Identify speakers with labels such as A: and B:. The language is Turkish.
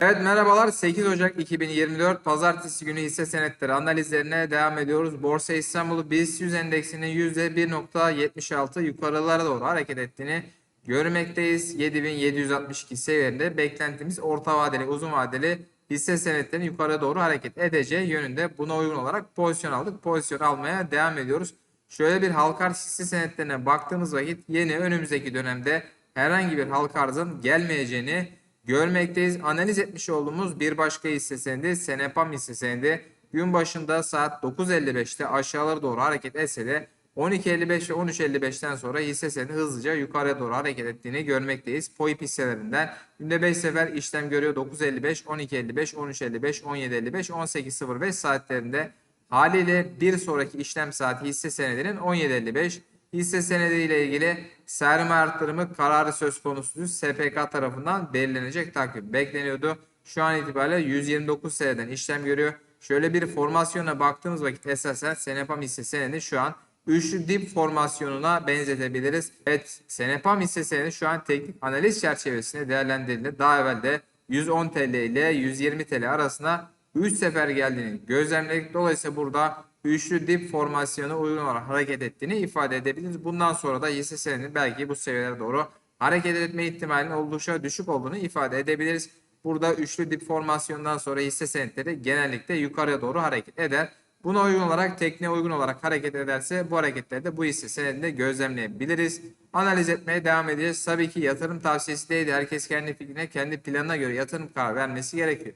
A: Evet merhabalar 8 Ocak 2024 Pazartesi günü hisse senetleri analizlerine devam ediyoruz. Borsa İstanbul BIST 100 endeksinin %1.76 yukarılara doğru hareket ettiğini görmekteyiz. 7762 seviyelerinde beklentimiz orta vadeli uzun vadeli hisse senetlerinin yukarı doğru hareket edeceği yönünde buna uygun olarak pozisyon aldık. Pozisyon almaya devam ediyoruz. Şöyle bir halka hisse senetlerine baktığımız vakit yeni önümüzdeki dönemde herhangi bir halka arzın gelmeyeceğini görmekteyiz. Analiz etmiş olduğumuz bir başka hisse senedi Senepam hisse senedi gün başında saat 9.55'te aşağılara doğru hareket etse de 12.55 ve 13.55'ten sonra hisse senedi hızlıca yukarıya doğru hareket ettiğini görmekteyiz. FOIP hisselerinden günde 5 sefer işlem görüyor 9.55, 12.55, 13.55, 17.55, 18.05 saatlerinde haliyle bir sonraki işlem saati hisse senedinin 17.55 hisse senediyle ilgili sermaye artırımı kararı söz konusu SPK tarafından belirlenecek takip bekleniyordu. Şu an itibariyle 129 seneden işlem görüyor. Şöyle bir formasyona baktığımız vakit esasen Senepam hisse senedi şu an üçlü dip formasyonuna benzetebiliriz. Evet Senepam hisse senedi şu an teknik analiz çerçevesinde değerlendirildi. Daha evvel de 110 TL ile 120 TL arasında 3 sefer geldiğini gözlemledik. Dolayısıyla burada üçlü dip formasyonu uygun olarak hareket ettiğini ifade edebiliriz. Bundan sonra da senedinin belki bu seviyelere doğru hareket etme ihtimalinin oldukça düşük olduğunu ifade edebiliriz. Burada üçlü dip formasyondan sonra hisse senetleri genellikle yukarıya doğru hareket eder. Buna uygun olarak tekniğe uygun olarak hareket ederse bu hareketlerde bu hisse senedinde gözlemleyebiliriz. Analiz etmeye devam edeceğiz. Tabii ki yatırım tavsiyesi değil. Herkes kendi fikrine, kendi planına göre yatırım kararı vermesi gerekiyor.